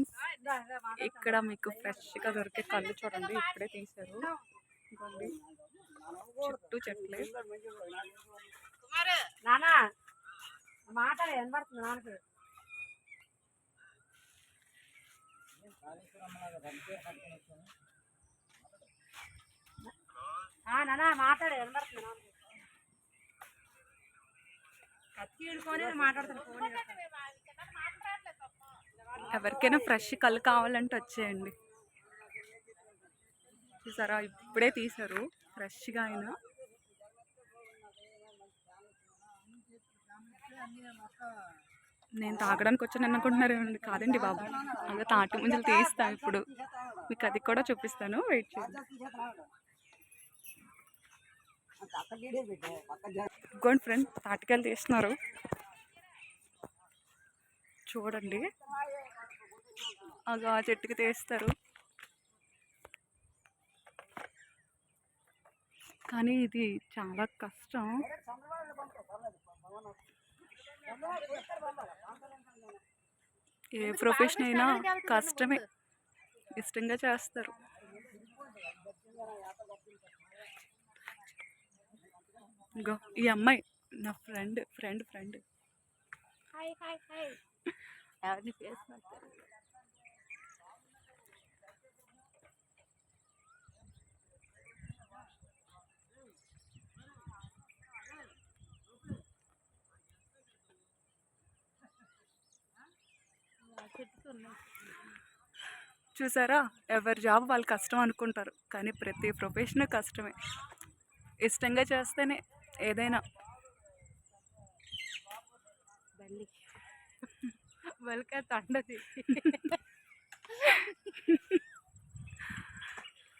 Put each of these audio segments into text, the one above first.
Friends ఇక్కడ మీకు ఫ్రెష్గా దొరికే కళ్ళు చూడండి ఇప్పుడే తీశారు. చుట్టూ చెట్లే. నానా మాట వినబడుతుంది నాన్నకి. నానా మాట్లాడే వినబడుతుంది నాన్నకి. కత్తి ఇడుకొని మాట్లాడుతాను ఫోన్ ఎవరికైనా ఫ్రెష్ కళ్ళు కావాలంటే వచ్చేయండి. చూసారా? ఇప్పుడే తీశారు. ఫ్రెష్గా ఆయన నేను తాగడానికి వచ్చాను అనుకుంటున్నారేమండి కాదండి బాబు. అదే తాటి ముంజలు తీస్తాను ఇప్పుడు. మీకు అది కూడా చూపిస్తాను. వెయిట్ చేయండి. ఇంకోండి ఫ్రెండ్ తాటికాయలు తీస్తున్నారు. చూడండి. అగా చెట్టుకి తీస్తారు. కానీ ఇది చాలా కష్టం. ఏ ప్రొఫెషన్ అయినా కష్టమే. ఇష్టంగా చేస్తారు. ఇంకో ఈ అమ్మాయి నా ఫ్రెండ్ ఫ్రెండ్ ఫ్రెండ్. ఎవరిని ఫేస్ చూసారా? ఎవరి జాబ్ వాళ్ళు కష్టం అనుకుంటారు. కానీ ప్రతి ప్రొఫెషన్ కష్టమే. ఇష్టంగా చేస్తేనే ఏదైనా. బలికే తండది.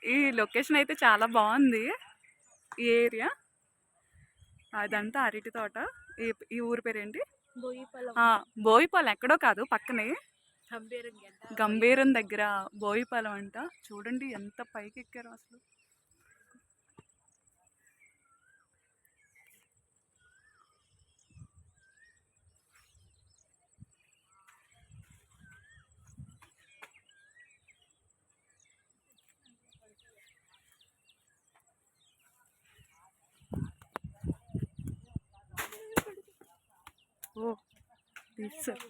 ఈ లొకేషన్ అయితే చాలా బాగుంది. ఈ ఏరియా. అదంతా అరటి తోట. ఈ ఈ ఊరి పేరేంటి? బోయిపాలెం. ఎక్కడో కాదు పక్కనే. గంభీరం దగ్గర బోయిపాలెం అంట. చూడండి ఎంత పైకి ఎక్కారు అసలు. ఓ తీసారు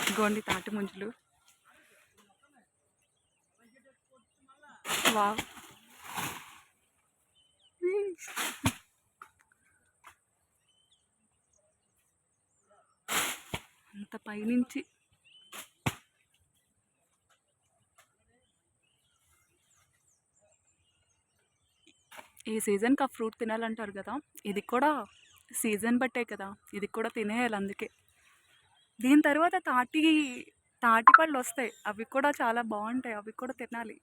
ఇదిగోండి తాటి ముంజలు. వావ్. అంత పైనుంచి ఈ సీజన్కి ఆ ఫ్రూట్ తినాలంటారు కదా ఇది కూడా సీజన్ బట్టే కదా ఇది కూడా తినేయాలి అందుకే. దీని తర్వాత తాటి తాటి పళ్ళు వస్తాయి అవి కూడా చాలా బాగుంటాయి అవి కూడా తినాలి.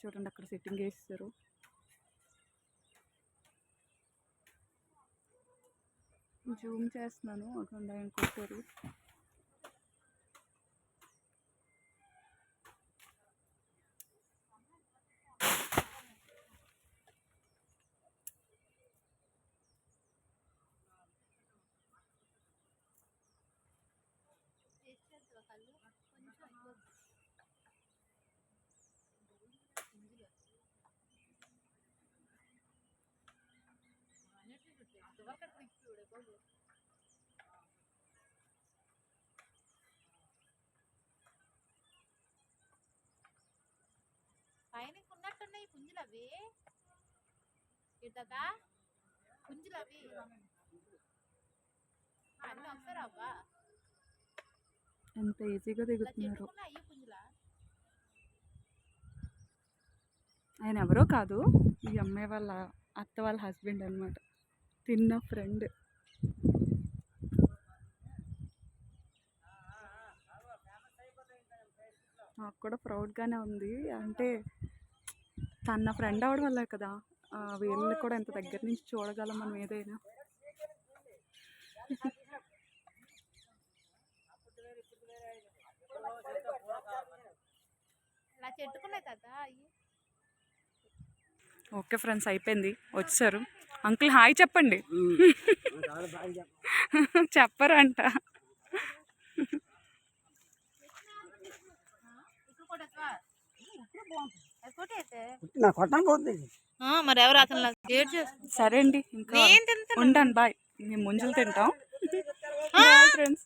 చూడండి అక్కడ సెట్టింగ్ వేస్తారు జూమ్ చేస్తున్నాను అక్కడ ఆయన కొట్టారు పైన ఉన్నట్టున్నాయి పుంజులు అవి ఇద్దా పుంజులు అవి అన్నీ వస్తారా అవ్వా. ఎంత ఈజీగా దిగుతున్నారు. ఆయన ఎవరో కాదు ఈ అమ్మాయి వాళ్ళ అత్త వాళ్ళ హస్బెండ్ అనమాట తిన్న ఫ్రెండ్. నాకు కూడా ప్రౌడ్గానే ఉంది. అంటే తన ఫ్రెండ్ అవడం వల్ల కదా వీళ్ళని కూడా ఎంత దగ్గర నుంచి చూడగలం మనం ఏదైనా. చెట్టుకున్నాయి ఓకే ఫ్రెండ్స్ అయిపోయింది. వచ్చారు. అంకుల్ హాయ్ చెప్పండి. చెప్పరంట. మరి ఎవరు అతను సరే అండి ఇంకా నేను తింటాను ఉంటాను బాయ్. మేము ముంజలు తింటాం. ఫ్రెండ్స్